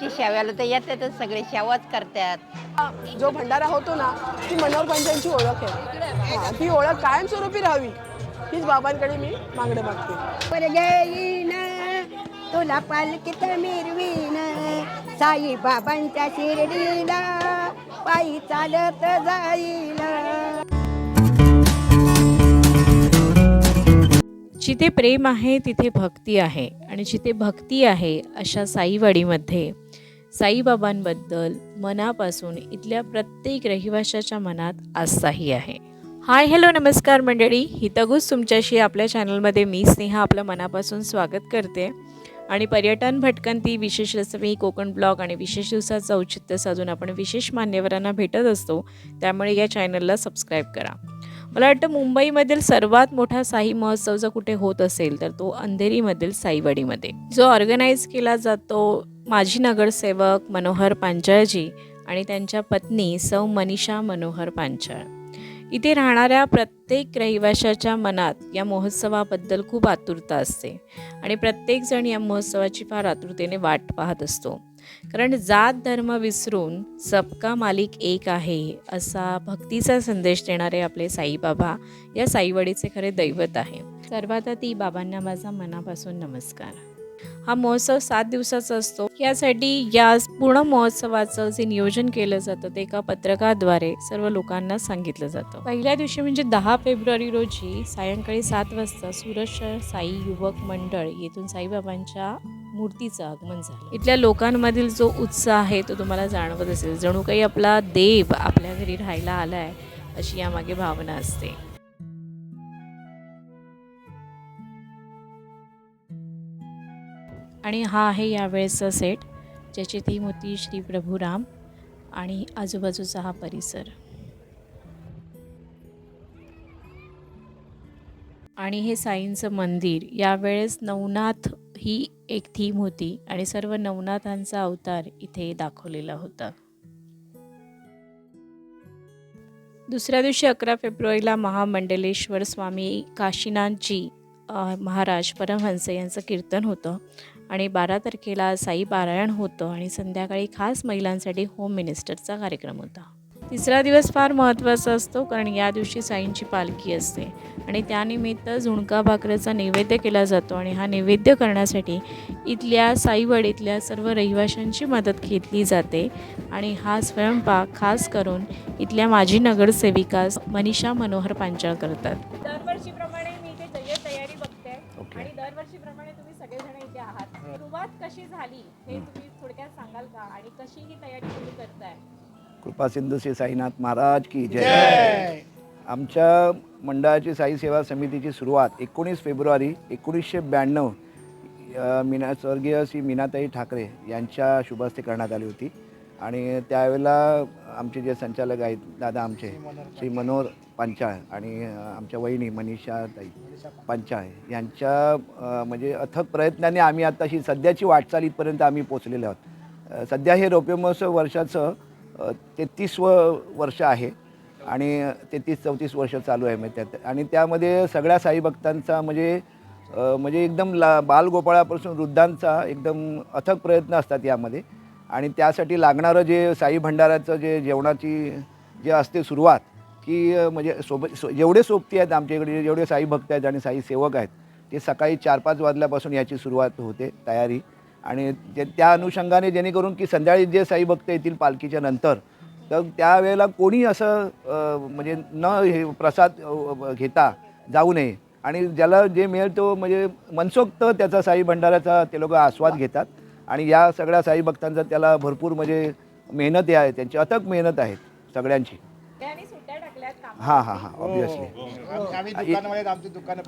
आमची शेव्याला तर येतातच सगळे शेवाच करतात. जो भंडारा होतो ना ती मनोहर पंचांची ओळख आहे. हा, ती ओळख कायमस्वरूपी राहावी. हीच बाबांकडे मी मागणं मागते. तुला पालखीत मिरवीन साई बाबांच्या शिर्डीला पायी चालत जाईल जिथे प्रेम आहे तिथे भक्ती आहे. आणि जिथे भक्ती आहे अशा साईवाडीमध्ये साईबाबांबद्दल मनापासून इथल्या प्रत्येक रहिवाशाच्या मनात आस्थाही आहे. हाय हॅलो नमस्कार मंडळी. हितगुज तुमच्याशी आपल्या चॅनलमध्ये मी स्नेहा आपलं मनापासून स्वागत करते. आणि पर्यटन भटकंती विशेष रसमी कोकण ब्लॉग आणि विशेष दिवसाचं औचित्य साधून आपण विशेष मान्यवरांना भेटत असतो. त्यामुळे या चॅनलला सबस्क्राईब करा. मला वाटतं मुंबईमधील सर्वात मोठा साई महोत्सव जर कुठे होत असेल तर तो अंधेरीमधील साईवाडीमध्ये. जो ऑर्गनाईज केला जातो माजी नगरसेवक मनोहर पांचाळजी आणि त्यांच्या पत्नी सौ मनीषा मनोहर पांचाळ. इथे राहणाऱ्या प्रत्येक रहिवाशाच्या मनात या महोत्सवाबद्दल खूप आतुरता असते आणि प्रत्येकजण या महोत्सवाची फार आतुरतेने वाट पाहत असतो. कारण जात धर्म विसरून सबका मालिक एक आहे असा भक्तीचा संदेश देणारे आपले साईबाबा या साईवडीचे खरे दैवत आहे. सर्वात ती बाबांना माझा मनापासून नमस्कार. हा महोत्सव सात दिवसाचा असतो. यासाठी या पूर्ण महोत्सवाचं जे नियोजन केलं जातं ते एका पत्रकाद्वारे सर्व लोकांना सांगितलं जातं. पहिल्या दिवशी म्हणजे दहा फेब्रुवारी रोजी सायंकाळी सात वाजता सुरत साई युवक मंडळ येथून साईबाबांच्या मूर्तीचं आगमन झालं. इथल्या लोकांमधील जो उत्साह आहे तो तुम्हाला जाणवत असेल. जणू काही आपला देव आपल्या घरी राहायला आलाय अशी यामागे भावना असते. आणि हा आहे यावेळेचा सेट ज्याची थीम होती श्री प्रभुराम आणि आजूबाजूचा हा परिसर. आणि हे साईंचं मंदिर यावेळेस नवनाथ ही एक थीम होती आणि सर्व नवनाथांचा अवतार इथे दाखवलेला होता. दुसऱ्या दिवशी अकरा फेब्रुवारीला महामंडलेश्वर स्वामी काशीनाथजी महाराज परमहंस यांचं कीर्तन होतं. आणि बारा तारखेला साई पारायण होतं आणि संध्याकाळी खास महिलांसाठी होम मिनिस्टरचा कार्यक्रम होता. तिसरा दिवस फार महत्त्वाचा असतो कारण या दिवशी साईंची पालखी असते आणि त्यानिमित्त झुणका भाकरेचा नैवेद्य केला जातो आणि हा नैवेद्य करण्यासाठी इथल्या साईवाडीतल्या सर्व रहिवाशांची मदत घेतली जाते आणि हा स्वयंपाक खास करून इथल्या माजी नगरसेविका मनीषा मनोहर पांचाळ करतात. दरवर्षीप्रमाणे मी इथे तय- तयारी बघते आणि दरवर्षीप्रमाणे तुम्ही सगळेजण इथे आहात. सुरुवात कशी झाली हे तुम्ही थोडक्यात सांगाल का? आणि कशी ही तयारी तुम्ही करताय? कृपा सिंधू श्री साईनाथ महाराज की जय. आमच्या मंडळाची साई सेवा समितीची सुरुवात एकोणीस फेब्रुवारी एकोणीसशे ब्याण्णव मीना स्वर्गीय श्री मीनाताई ठाकरे यांच्या शुभहस्ते करण्यात आली होती. आणि त्यावेळेला आमचे जे संचालक आहेत दादा आमचे श्री मनोहर पांचाळ आणि आमच्या वहिनी मनीषा ताई पांचाळ यांच्या म्हणजे अथक प्रयत्नाने आम्ही आताशी सध्याची वाटचाल इथपर्यंत आम्ही पोचलेले आहोत. सध्या हे रौप्य महोत्सव वर्षाचं व वर्ष आहे आणि तेहतीस चौतीस वर्ष चालू आहे म्हणजे त्यात. आणि त्यामध्ये सगळ्या साई भक्तांचा म्हणजे म्हणजे एकदम ला बालगोपाळापासून वृद्धांचा एकदम अथक प्रयत्न असतात यामध्ये. आणि त्यासाठी लागणारं जे साई भंडाराचं जे जेवणाची जे असते सुरुवात की म्हणजे सोबत सो जेवढे सोबती आहेत आमच्याकडे जेवढे साई भक्त आहेत आणि साई सेवक आहेत ते सकाळी चार पाच वाजल्यापासून याची सुरुवात होते तयारी. आणि ते त्या अनुषंगाने जेणेकरून की संध्याकाळी जे साई भक्त येतील पालखीच्या नंतर तर त्यावेळेला कोणी असं म्हणजे न हे प्रसाद घेता जाऊ नये. आणि ज्याला जे मिळेल तो म्हणजे मनसोक्त त्याचा साई भंडाराचा ते लोक आस्वाद घेतात. आणि या सगळ्या साई भक्तांचा त्याला भरपूर म्हणजे मेहनत आहे त्यांची अथक मेहनत आहे सगळ्यांची. त्याने सुट्ट्या टाकल्यात काम हां हां हां ऑब्विसली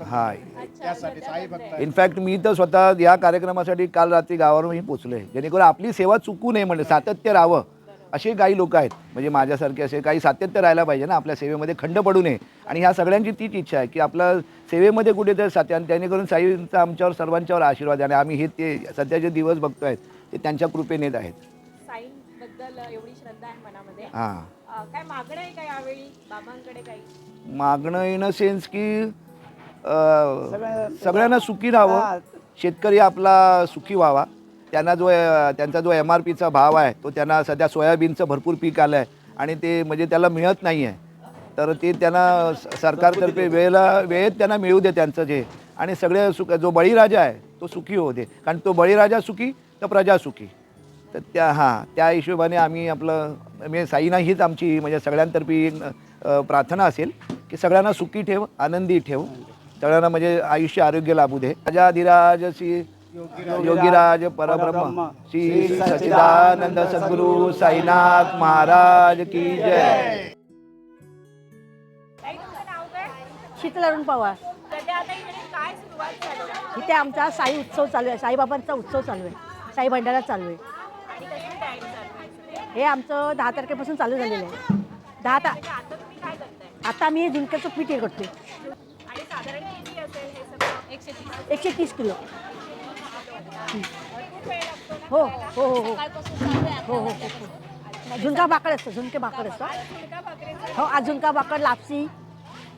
हां त्यासाठी साई भक्त इनफॅक्ट मी तर स्वतः या कार्यक्रमासाठी काल रात्री गावावरून पोचलो आहे जेणेकरून आपली सेवा चुकू नये म्हणजे सातत्य राहावं. असे काही लोक आहेत. म्हणजे माझ्यासारखे असे काही सातत्य राहायला पाहिजे ना. आपल्या सेवेमध्ये खंड पडू नये. आणि ह्या सगळ्यांची तीच इच्छा आहे की आपल्या सेवेमध्ये कुठेतरी सात्य आणि जेणेकरून साईंचा आमच्यावर सर्वांच्यावर आशीर्वाद आहे. आणि आम्ही हे ते सध्या जे दिवस बघतो आहेत ते त्यांच्या कृपेनेच आहेत. साईंबद्दल एवढी श्रद्धा आहे मनामध्ये. हां. काय मागणं आहे का यावेळी? बाबांकडे काही? मागणं इन अ सेन्स की सगळ्यांना सुखी राहावं. शेतकरी आपला सुखी व्हावा. त्यांना जो त्यांचा जो एम आर पीचा भाव आहे तो त्यांना सध्या सोयाबीनचं भरपूर पीक आलं आहे आणि ते म्हणजे त्याला मिळत नाही आहे तर ते त्यांना स- सरकारतर्फे वेळेला वेळेत त्यांना मिळू दे त्यांचं जे. आणि सगळे सुख जो बळीराजा आहे तो सुखी होऊ दे. कारण तो बळीराजा सुखी तर प्रजा सुखी. तर त्या हां त्या हिशोबाने आम्ही आपलं म्हणजे साईना हीच आमची म्हणजे सगळ्यांतर्फे प्रार्थना असेल की सगळ्यांना सुखी ठेव आनंदी ठेव. सगळ्यांना म्हणजे आयुष्य आरोग्य लाभू दे. राजाधिराज श्री योगीराज परब्रह्म। श्री सचिदानंद सद्गुरु साईनाथ महाराज की जय। शीतलरुण पवार इथे आमचा साई उत्सव चालू आहे. साईबाबांचा उत्सव चालू आहे. साई भंडारा चालू आहे. हे आमचं दहा तारखेपासून चालू झालेलं आहे. दहा ता आता मी झुणक्याचं पीठ हे करते एकशे तीस किलो. हो हो, हो हो हो हो. हो हो झुणका भाकर असतं झुणके भाकर असतं. हो झुणका भाकर लापसी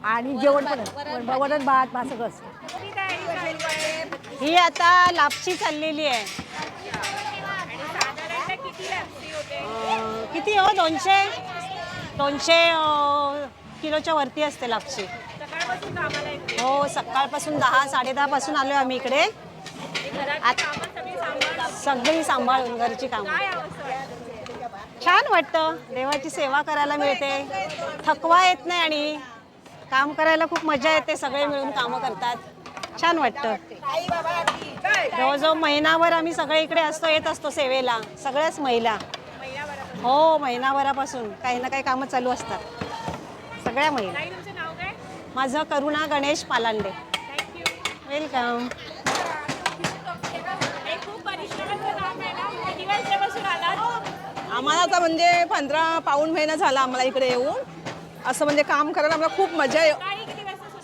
आणि जेवण पण वरण भात. भात सगळं असतं. ही आता लापशी चाललेली आहे. किती हो? दोनशे? दोनशे किलोच्या वरती असते लापशी. हो सकाळपासून दहा साडे पासून आलो आम्ही इकडे. सगळी सांभाळून सगळी सांभाळून घरची कामं. छान वाटतं. देवाची सेवा करायला मिळते. थकवा येत नाही आणि काम करायला खूप मजा येते. सगळे मिळून कामं करतात. छान वाटतं. जवळजवळ महिनाभर आम्ही सगळे इकडे असतो येत असतो सेवेला. सगळ्याच महिला. हो महिनाभरापासून काही ना काही कामं चालू असतात. सगळ्या महिला. माझं करुणा गणेश पालांडे. वेलकम आम्हाला आता म्हणजे पंधरा पाऊण महिना झाला आम्हाला इकडे येऊन. असं म्हणजे काम करायला आम्हाला खूप मजा ये-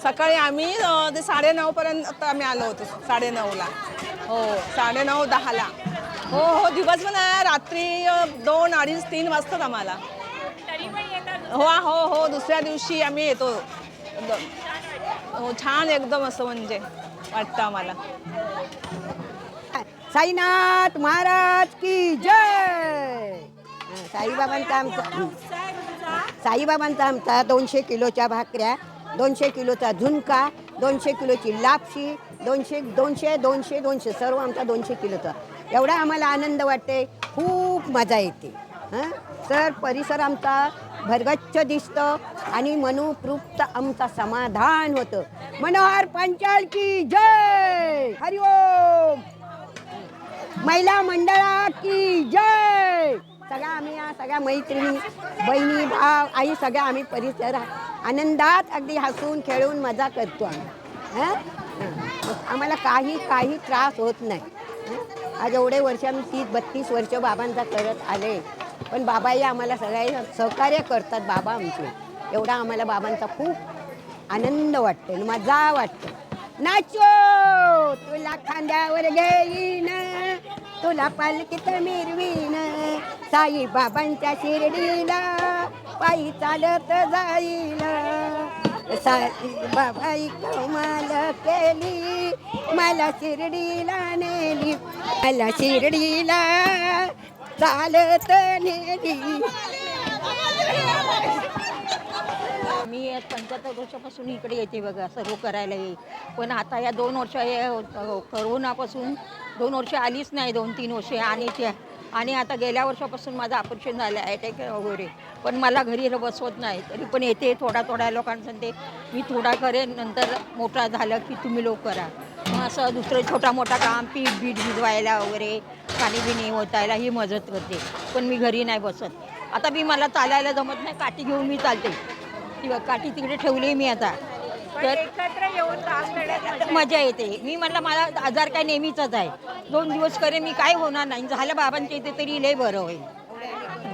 सकाळी आम्ही अं, ते साडेनऊ पर्यंत आम्ही आलो होतो. साडेनऊला. हो साडेनऊ दहाला. हो हो दिवस पण आहे रात्री अं, दोन अडीच तीन वाजतात आम्हाला. तरी पण येतात हो हो हो दुसऱ्या दिवशी आम्ही येतो. हो छान एकदम असं म्हणजे वाटतं आम्हाला. साईनाथ महाराज की जय! साईबाबांचा आमचा साईबाबांचा आमचा दोनशे किलोच्या भाकऱ्या दोनशे किलोचा झुणका दोनशे किलोची लापशी दोनशे दोनशे दोनशे दोनशे सर्व आमचा दोनशे किलोचा. एवढा आम्हाला आनंद वाटते. खूप मजा येते. हां? तर परिसर आमचा भरगच्च दिसतं आणि मनोपृप्त आमचा समाधान होतं. मनोहर पंचाल की जय! हरिओम! महिला मंडळा की जय! सगळ्या आम्ही या सगळ्या मैत्रिणी बहिणी भाव आई सगळ्या आम्ही परिसर आनंदात अगदी हसून खेळून मजा करतो आम्ही. हां? आम्हाला काही काही त्रास होत नाही. आज एवढे वर्ष आम्ही तीस बत्तीस वर्ष बाबांचा करत आले. पण बाबाही आम्हाला सगळ्या सहकार्य करतात बाबा आमचे. एवढा आम्हाला बाबांचा खूप आनंद वाटतो आणि मजा वाटते. नाचो! तुला खांद्यावर घेईन. तुला पालखीत मिरवीन साई बाबांच्या शिर्डीला पायी चालत जाईल. साई बाबाई कमाल केली मला शिर्डीला नेली मला शिर्डीला चालत नेली. मी एक पंच्याहत्तर वर्षापासून इकडे येते बघा सर्व करायला येईल. पण आता या दोन वर्ष हे हो- हो- करोनापासून दोन वर्ष आलीच नाही दोन तीन वर्षे आणि ते आणि आता गेल्या वर्षापासून माझं ऑपरेशन झालं आहे अटॅक वगैरे. पण मला घरी बसवत नाही तरी पण येते थोडा थोड्या लोकांचं ते मी थोडा करेन नंतर मोठा झालं की तुम्ही लोक करा. मग असं दुसरं छोटा मोठा काम पीठ बीठ भिजवायला वगैरे पाणी बिणी ओतायला ही मदत करते. पण मी घरी नाही बसत. आता मी मला चालायला जमत नाही काठी घेऊन मी चालते. किंवा काठी तिकडे ठेवली मी आता. एकत्र येऊन काम करण्यात मजा येते. मी म्हटलं मला आजार काय नेहमीचाच आहे. दोन दिवस करे मी काय होणार नाही. झालं बाबांच्या इथे तरी लय बरं होईल.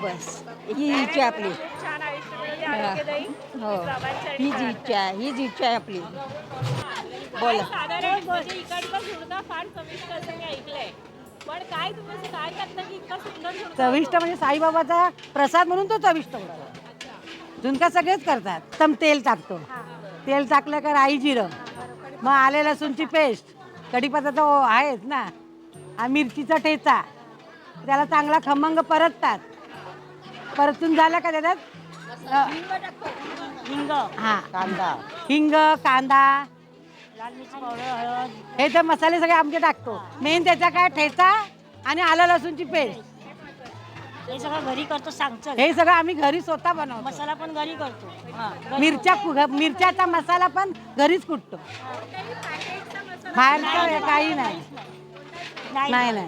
बस. ही इच्छा आहे आपली. हो हीच इच्छा आहे. हीच इच्छा आहे आपली. बोला. चविष्ट असं मी ऐकलंय. पण काय तुम्ही असं काय करता की इतका सुंदर झुणका चविष्ट म्हणजे साईबाबाचा प्रसाद म्हणून तो चविष्ट होतो. झुणका सगळेच करतात. तम तेल टाकतो तेल टाकलं का राई जिरं. मग आले लसूणची पेस्ट. कढीपत्ता तर आहेच ना. हा मिरचीचा ठेचा. त्याला चांगला खमंग परततात. परतून झालं का त्याच्यात? अ, हिंग. हा. कांदा. हिंग कांदा. हे तर मसाले सगळे आमचे टाकतो. मेन त्याचा काय? ठेचा आणि आलं लसूणची पेस्ट. हे सगळं घरी करतो सांगचं हे सगळं आम्ही घरी स्वतः बनवतो. मसाला पण घरी करतो. मिरच्या कु- मिरच्याचा मसाला पण घरीच कुटतो. बाहेरचं काही नाही. नाही. नाही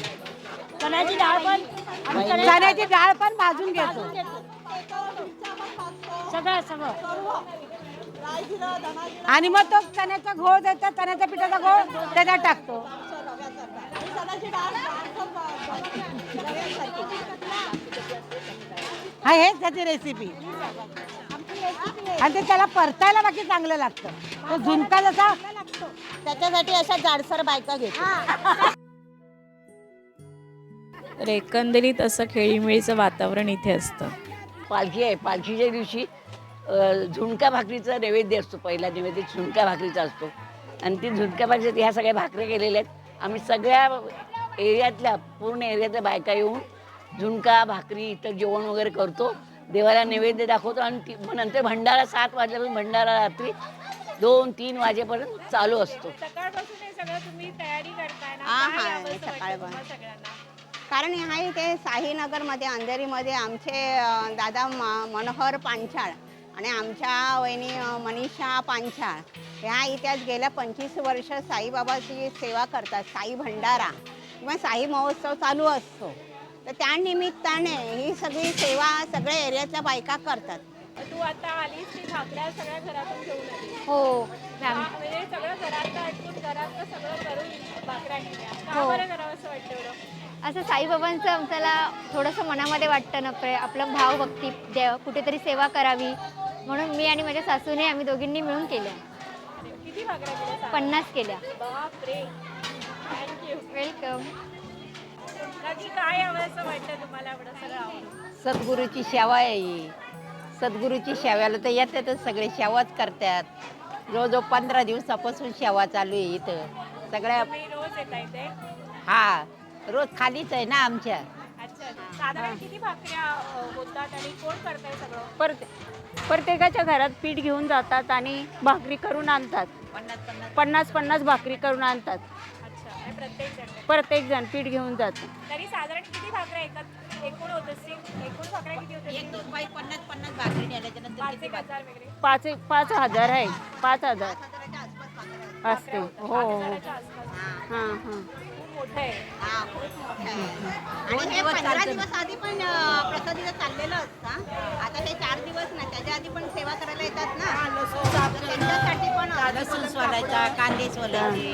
चण्याची डाळ पण चण्याची डाळ पण भाजून घेतो. सगळं सगळं. आणि मग तो चण्याचा घोळ देतो चण्याच्या पिठाचा घोळ त्याच्यात टाकतो. हा हेच त्याची रेसिपी आणि ते त्याला परतायला बाकी चांगलं लागतं. तो झुणका जसा त्याच्यासाठी अशा जाडसर बायका घेतो. तर एकंदरीत असं खेळीमेळीचं वातावरण इथे असतं. पालखी आहे. पालखीच्या दिवशी अ, झुणका भाकरीचा नैवेद्य असतो पहिला नैवेद्य झुणका भाकरीचा असतो. आणि ती झुणका भाकरीसाठी ह्या सगळ्या भाकऱ्या केलेल्या आहेत. आम्ही सगळ्या एरियातल्या पूर्ण एरियातल्या बायका येऊन झुणका भाकरी इतर जेवण वगैरे करतो. देवाला नैवेद्य दाखवतो आणि ती- मग नंतर भंडारा सात वाजल्यापासून भंडारा रात्री दोन तीन वाजेपर्यंत चालू असतो. सकाळपासून हे सगळं तुम्ही तयारी करताय ना? हा, काय हा, सकाळपासून. सगळ्यांना? कारण ह्या इथे साहीनगरमध्ये अंधेरीमध्ये आमचे अ, दादा म- मनोहर पांचाळ आणि आमच्या वहिनी अ, मनीषा पांचाळ. ह्या इथे आज गेल्या पंचवीस वर्ष साईबाबाची सेवा करतात साई भंडारा. किंवा साई महोत्सव चालू असतो. तर त्या निमित्ताने ही सगळी सेवा सगळ्या एरियातल्या बायका करतात. तू आता आलीस ती भाकऱ्या सगळ्या घरातून घेऊन आली हो. का- म्हणजे सगळं घरात ऐकून घरात सगळं करून भाकऱ्या केल्या. का हो. बरं करावं असं वाटतं एवढं? असं साईबाबांचं आमच्याला थोडंसं मनामध्ये वाटतं ना प्रे आपलं भावभक्ती देव कुठेतरी सेवा करावी. म्हणून मी आणि माझ्या सासूने आम्ही दोघींनी मिळून केल्या. किती भाकऱ्या केल्या? सांग? पन्नास केल्या. बापरे. थँक्यू वेलकम नक्की काय हवं असं वाटतं तुम्हाला? एवढं सगळं आवडतं सद्गुरूची सेवा आहे ही. सद्गुरूची सेवाला तर येतातच सगळे सेवाच करतात. जवळजवळ पंधरा दिवसापासून सेवा चालू आहे इथं. सगळ्या तुम्ही रोज येता इथे हा रोज खालीच आहे ना आमच्या. अच्छा साधारण किती भाकऱ्या अं, होतात आणि कोण करताय सगळं? परत प्रत्येकाच्या घरात पीठ घेऊन जातात आणि भाकरी करून आणतात. पन्नास पन्नास भाकरी करून आणतात. प्रत्येक जण. प्रत्येक जण पीठ घेऊन जातात तरी साधारण किती भाकऱ्या एकत्र एकूण होत असतील एकूण भाकऱ्या किती होत एक दोन बाई पन्नास पन्नास भाकरी नेल्याच्या नंतर पाच एक हजार वगैरे. पाच पाच हजार आहे. पाच हजार. असते. हो. हो हजाराच्या आसपास. हां. हां खूप मोठं आहे. आणि हे पंधरा दिवस आधी पण अं, प्रसादीला चाललेलं असतं आता हे चार दिवस ना त्याच्या आधी पण सेवा करायला येतात ना. तर त्यांच्यासाठी पण लसूण सोलायचा कांदे सोलायचे.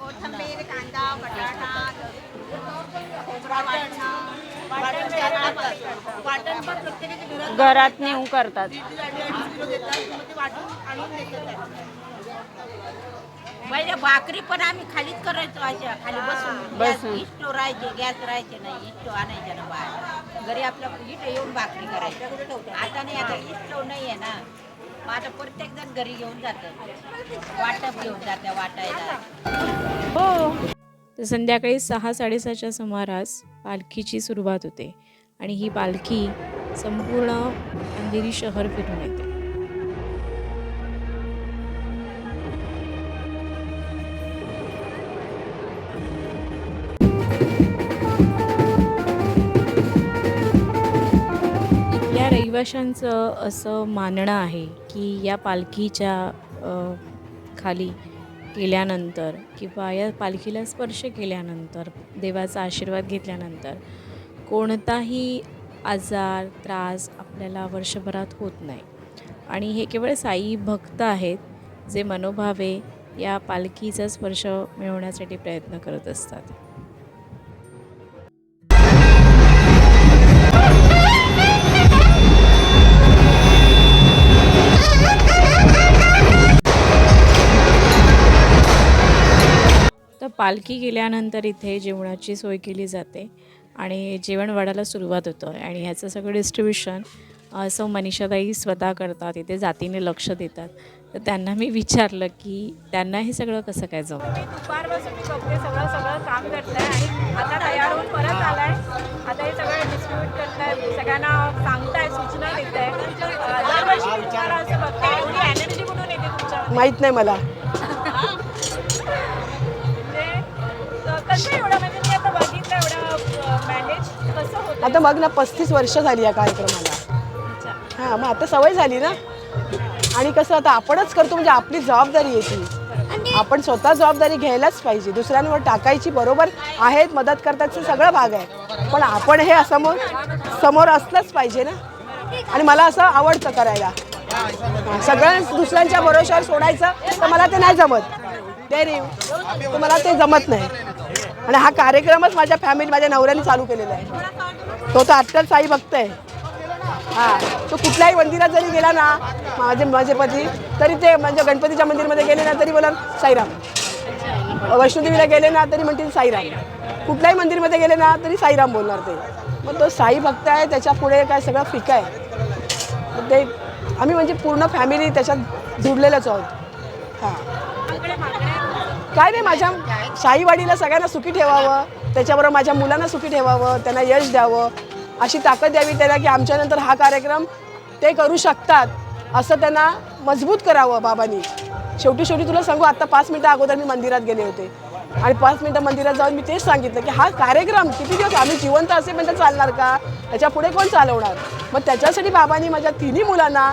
कोथिंबीर कांदा बटाटा खोबरा वाटणं. घरात नेऊन करतात. पहिले भाकरी पण आम्ही खालीच करायचो अशा खाली बसून. बसून. इष्टो राहायचे गॅस राहायचे नाही इष्टो आणायचे ना बाहेर. घरी आपलं इट येऊन भाकरी करायची. आता नाही आता इष्टो नाही आहे ना. मग आता प्रत्येक जण घरी घेऊन जातं. वाटप घेऊन जाते वाटायला. हो. तर संध्याकाळी सहा साडेसहाच्या सुमारास पालखीची सुरुवात होते. आणि ही पालखी संपूर्ण अंधेरी शहर फिरून येते. रहिवाशांचं असं मानणं आहे की या पालखीच्या खाली केल्यानंतर किंवा या पालखीला स्पर्श केल्यानंतर देवाचा आशीर्वाद घेतल्यानंतर कोणताही आजार त्रास आपल्याला वर्षभरात होत नाही. आणि हे केवळ साई भक्त आहेत जे मनोभावे या पालखीचा स्पर्श मिळवण्यासाठी प्रयत्न करत असतात. पालखी गेल्यानंतर इथे जेवणाची सोय केली जाते आणि जेवण वाढायला सुरुवात होतं आणि ह्याचं सगळं डिस्ट्रीब्युशन असं मनीषाताई स्वतः करतात इथे जातीने लक्ष देतात. तर त्यांना मी विचारलं की त्यांना हे सगळं कसं काय जमतं? तुम्ही दुपारपासून मी बघते सगळं सगळं काम करताय आणि आता तयार होऊन परत आलाय. आता हे सगळं डिस्ट्रीब्यूट करताय सगळ्यांना सांगताय सूचना देताय. अं, दरवर्षी मी तुम्हाला असं बघते एवढी एनर्जी कुठून येते तुमच्या माहीत नाही मला. कसं एवढं म्हणजे मी आता बघितलं एवढं मॅनेज कसं होतं आता मग ना पस्तीस वर्ष झाली या कार्यक्रमाला. अच्छा. हां मग आता सवय झाली ना? आणि कसं आता आपणच करतो म्हणजे आपली जबाबदारी येते आपण स्वतः जबाबदारी घ्यायलाच पाहिजे. दुसऱ्यांवर टाकायची बरोबर आहेत मदत करताचं सगळं भाग आहे. पण आपण हे समोर समोर असलंच पाहिजे ना? आणि मला असं आवडतं करायला. हां, सगळं दुसऱ्यांच्या भरोश्यावर सोडायचं तर मला ते नाही जमत. ते रे तर मला ते जमत नाही. आणि हा कार्यक्रमच माझ्या फॅमिली माझ्या नवऱ्याने चालू केलेला आहे. तो तर अट्टल साई भक्त आहे. हां तो कुठल्याही मंदिरात जरी गेला ना माझे माझे पती तरी ते म्हणजे गणपतीच्या मंदिरमध्ये गेले ना तरी बोला साईराम. वैष्णोदेवीला गेले ना तरी म्हणतील साईराम. कुठल्याही मंदिरमध्ये गेले ना तरी साईराम बोलणार ते. मग तो साई भक्त आहे त्याच्या पुढे काय सगळं फिका आहे. ते आम्ही म्हणजे पूर्ण फॅमिली त्याच्यात जुडलेलंच आहोत. हां. काय नाही माझ्या शाहीवाडीला सगळ्यांना सुखी ठेवावं त्याच्याबरोबर माझ्या मुलांना सुखी ठेवावं त्यांना यश द्यावं अशी ताकद द्यावी त्याला की आमच्यानंतर हा कार्यक्रम ते करू शकतात असं त्यांना मजबूत करावं बाबांनी. शेवटी शेवटी तुला सांगू आत्ता पाच मिनटं अगोदर मी मंदिरात गेले होते. आणि पाच मिनटं मंदिरात जाऊन मी तेच सांगितलं की हा कार्यक्रम किती दिवस आम्ही जिवंत असेपर्यंत चालणार का? त्याच्या पुढे कोण चालवणार? मग त्याच्यासाठी बाबांनी माझ्या तिन्ही मुलांना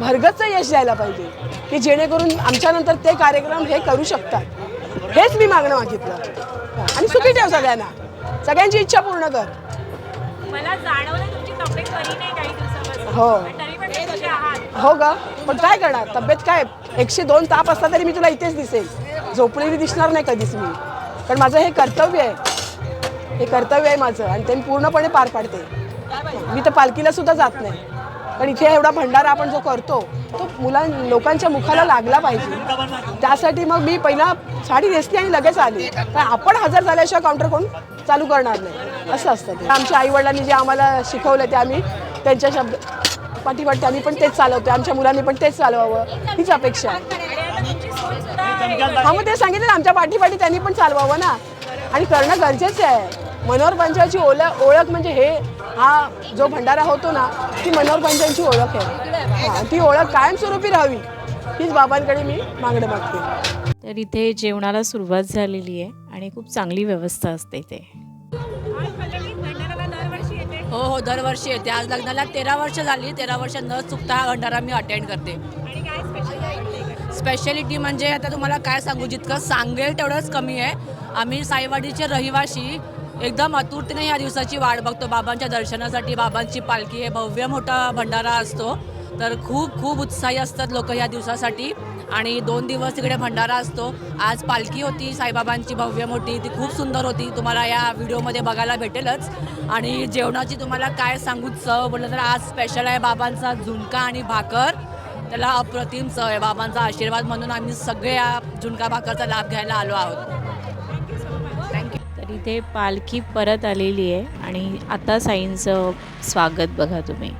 भरगतचं यश द्यायला पाहिजे. की जेणेकरून आमच्यानंतर ते कार्यक्रम हे करू शकतात. हेच मी मागणं मागितलं. आणि सुखी ठेव सगळ्यांना. सगळ्यांची इच्छा पूर्ण कर. मला जाणवलं तुमची तब्येत बरी नाही काही दिवसापासून. हो. हो ग. पण काय करणार? तब्येत काय? एकशे दोन ताप असला तरी मी तुला इथेच दिसेल. झोपलेली दिसणार नाही कधीच मी. पण माझं हे कर्तव्य आहे. हे कर्तव्य आहे माझं. आणि ते मी पूर्णपणे पार पाडते. मी तर पालखीला सुद्धा जात नाही. पण इथे एवढा भंडारा आपण जो करतो तो मुलां लोकांच्या मुखाला लागला पाहिजे. त्यासाठी मग मी पहिला साडी नेसली आणि लगेच आली. तर आपण हजर झाल्याशिवाय काउंटर कोण चालू करणार नाही. असं असतं ते. आमच्या आईवडिलांनी जे आम्हाला शिकवलं ते आम्ही त्यांच्या शब्द पाठीपाठी आम्ही पण तेच चालवतो आमच्या मुलांनी पण तेच चालवावं. हीच अपेक्षा आहे. हा मग ते सांगितलं ना, आमच्या पाठीपाठी त्यांनी पण चालवावं ना. आणि करणं गरजेचं आहे. मनोहर पंचाची ओळख ओळख म्हणजे हे हा जो भंडारा होतो ना ती मनोहर पंचांची ओळख आहे. हा, ती ओळख कायमस्वरूपी राहावी हीच बाबांकडे मी मागणं मागते. तर इथे जेवणाला सुरुवात झालेली आहे आणि खूप चांगली व्यवस्था असते इथे. भंडाराला दरवर्षी येते हो हो दरवर्षी येते. आज लग्नाला तेरा वर्ष झाली. तेरा वर्ष न चुकता हा भंडारा मी अटेंड करते. आणि काय स्पेशल स्पेशालिटी म्हणजे आता तुम्हाला काय सांगू? जितकं सांगेल तेवढंच कमी आहे. आम्ही साईवाडीचे रहिवाशी. एकदम आतुरतेने या दिवसाची वाट बघतो. बाबांच्या दर्शनासाठी बाबांची पालखी हे भव्य मोठा भंडारा असतो. तर खूप खूप उत्साही असतात लोक या दिवसासाठी. आणि दोन दिवस तिकडे भंडारा असतो. आज पालखी होती साईबाबांची भव्य मोठी. ती खूप सुंदर होती. तुम्हाला या व्हिडिओमध्ये बघायला भेटेलच. आणि जेवणाची तुम्हाला काय सांगू चव? बोललं तर आज स्पेशल आहे बाबांचा झुणका आणि भाकर. त्याला अप्रतिम चव आहे. बाबांचा आशीर्वाद म्हणून आम्ही सगळे या झुणका भाकरचा लाभ घ्यायला आलो आहोत. इथे पालखी परत आलेली आहे आणि आता साईंचं स्वागत बघा तुम्ही.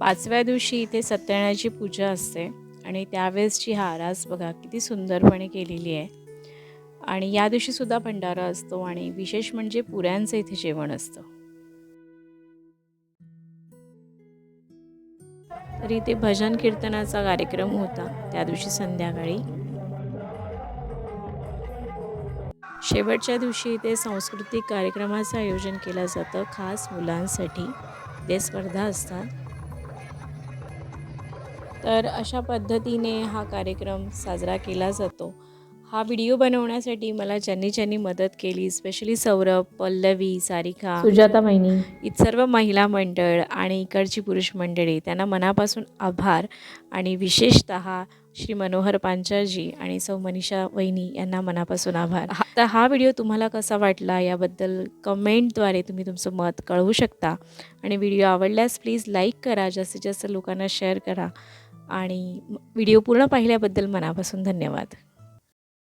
पाचव्या दिवशी इथे सत्यनारायणाची पूजा असते. आणि त्यावेळेसची हा आरास बघा किती सुंदरपणे केलेली आहे. आणि या दिवशीसुद्धा भंडारा असतो आणि विशेष म्हणजे पुऱ्यांचं इथे जेवण असतं. तर इथे भजन कीर्तनाचा कार्यक्रम होता त्या दिवशी संध्याकाळी. शेवटच्या दिवशी इथे सांस्कृतिक कार्यक्रमाचं आयोजन केलं जातं खास मुलांसाठी. ते स्पर्धा असतात. तर अशा पद्धतीने हा कार्यक्रम साजरा केला जातो. हा व्हिडिओ बनवण्यासाठी मला ज्यांनी ज्यांनी मदत केली स्पेशली सौरभ पल्लवी सारिका सुजाता इत सर्व महिला मंडळ आणि इकडची पुरुष मंडळी त्यांना मनापासून आभार. आणि विशेषत श्री मनोहर पांचाळजी आणि सौ मनीषा वहिनी यांना मनापासून आभार. तर हा व्हिडिओ तुम्हाला कसा वाटला याबद्दल कमेंटद्वारे तुम्ही तुमचं मत कळवू शकता. आणि व्हिडिओ आवडल्यास प्लीज लाईक करा जास्तीत जास्त लोकांना शेअर करा. आणि व्हिडिओ पूर्ण पाहिल्याबद्दल मनापासून धन्यवाद.